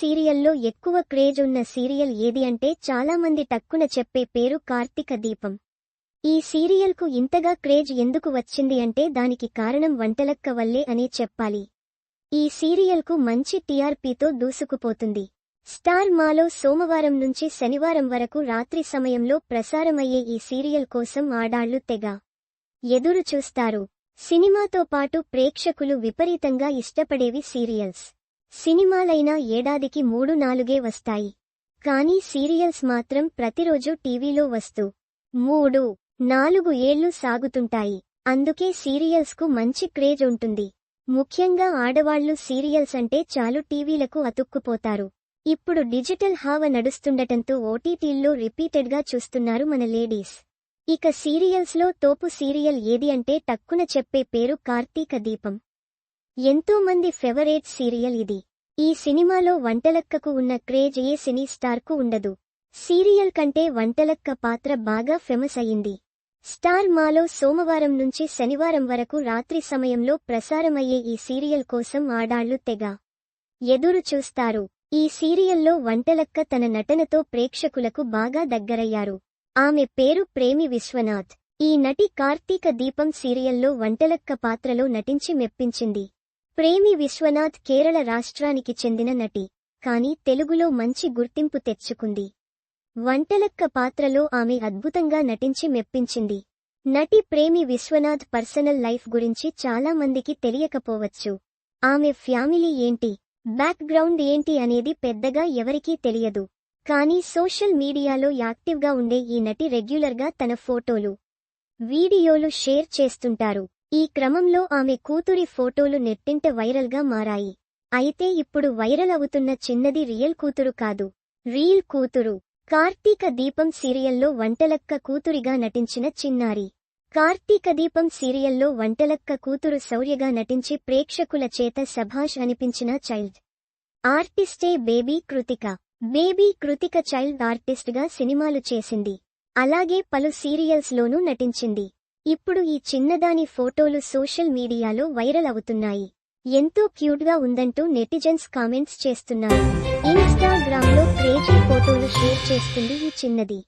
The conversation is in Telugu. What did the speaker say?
సీరియల్లో ఎక్కువ క్రేజ్ ఉన్న సీరియల్ ఏది అంటే చాలామంది టక్కున చెప్పే పేరు కార్తీక దీపం. ఈ సీరియల్కు ఇంతగా క్రేజ్ ఎందుకు వచ్చింది అంటే దానికి కారణం వంటలక్క వల్లే అనే చెప్పాలి. ఈ సీరియల్కు మంచి టీఆర్పీతో దూసుకుపోతుంది. స్టార్ మాలో సోమవారం నుంచి శనివారం వరకు రాత్రి సమయంలో ప్రసారమయ్యే ఈ సీరియల్ కోసం ఆడాళ్ళు తెగ. ఎదురు చూస్తారు సినిమాతో పాటు ప్రేక్షకులు విపరీతంగా ఇష్టపడేవి సీరియల్స్. సినిమాలైనా ఏడాదికి మూడు నాలుగే వస్తాయి. కానీ సీరియల్స్ మాత్రం ప్రతిరోజు టీవీలో వస్తూ మూడు నాలుగు ఏళ్ళు సాగుతుంటాయి. అందుకే సీరియల్స్కు మంచి క్రేజ్ ఉంటుంది. ముఖ్యంగా ఆడవాళ్ళు సీరియల్స్ అంటే చాలు టీవీలకు అతుక్కుపోతారు. ఇప్పుడు డిజిటల్ హావ నడుస్తుండటంతో ఓటీటీల్లో రిపీటెడ్గా చూస్తున్నారు మన లేడీస్. ఇక సీరియల్స్లో తోపు సీరియల్ ఏది అంటే టక్కున చెప్పే పేరు కార్తీక దీపం. ఎంతో మంది ఫేవరేట్ సీరియల్ ఇది. ఈ సినిమాలో వంటలక్కకు ఉన్న క్రేజ్ ఏ సినీ స్టార్కు ఉండదు. సీరియల్ కంటే వంటలక్క పాత్ర బాగా ఫేమస్ అయింది. స్టార్ మాలో సోమవారం నుంచి శనివారం వరకు రాత్రి సమయంలో ప్రసారమయ్యే ఈ సీరియల్ కోసం ఆడాళ్ళు తెగ. ఎదురు చూస్తారు. ఈ సీరియల్లో వంటలక్క తన నటనతో ప్రేక్షకులకు బాగా దగ్గరయ్యారు. ఆమె పేరు ప్రేమి విశ్వనాథ్. ఈ నటి కార్తీక దీపం సీరియల్లో వంటలక్క పాత్రలో నటించి మెప్పించింది. ప్రేమి విశ్వనాథ్ కేరళ రాష్ట్రానికి చెందిన నటి. కాని తెలుగులో మంచి గుర్తింపు తెచ్చుకుంది. వంటలక్క పాత్రలో ఆమె అద్భుతంగా నటించి మెప్పించింది. నటి ప్రేమి విశ్వనాథ్ పర్సనల్ లైఫ్ గురించి చాలా మందికి తెలియకపోవచ్చు. ఆమె ఫ్యామిలీ ఏంటి? బ్యాక్గ్రౌండ్ ఏంటి అనేది పెద్దగా ఎవరికీ తెలియదు. కానీ సోషల్ మీడియాలో యాక్టివ్గా ఉండే ఈ నటి రెగ్యులర్గా తన ఫోటోలు వీడియోలు షేర్ చేస్తుంటారు. ఈ క్రమంలో ఆమె కూతురి ఫోటోలు నెట్టింట వైరల్గా మారాయి. అయితే ఇప్పుడు వైరల్ అవుతున్న చిన్నది రియల్ కూతురు కాదు. రీల్ కూతురు. కార్తీక దీపం సీరియల్లో వంటలక్క కూతురిగా నటించిన చిన్నారి. కార్తీక దీపం సీరియల్లో వంటలక్క కూతురు శౌర్యగా నటించి ప్రేక్షకుల చేత సభాష్ అనిపించిన child. ఆర్టిస్టే baby Krithika. Baby Krithika child ఆర్టిస్ట్గా సినిమాలు చేసింది. అలాగే పలు సీరియల్స్లోనూ నటించింది. ఇప్పుడు ఈ చిన్నదాని ఫోటోలు సోషల్ మీడియాలో వైరల్ అవుతున్నాయి. ఎంతో క్యూట్గా ఉందంటూ నెటిజన్స్ కామెంట్స్ చేస్తున్నారు. ఇన్స్టాగ్రామ్లో క్రేజీ ఫోటోలు షేర్ చేస్తుంది ఈ చిన్నది.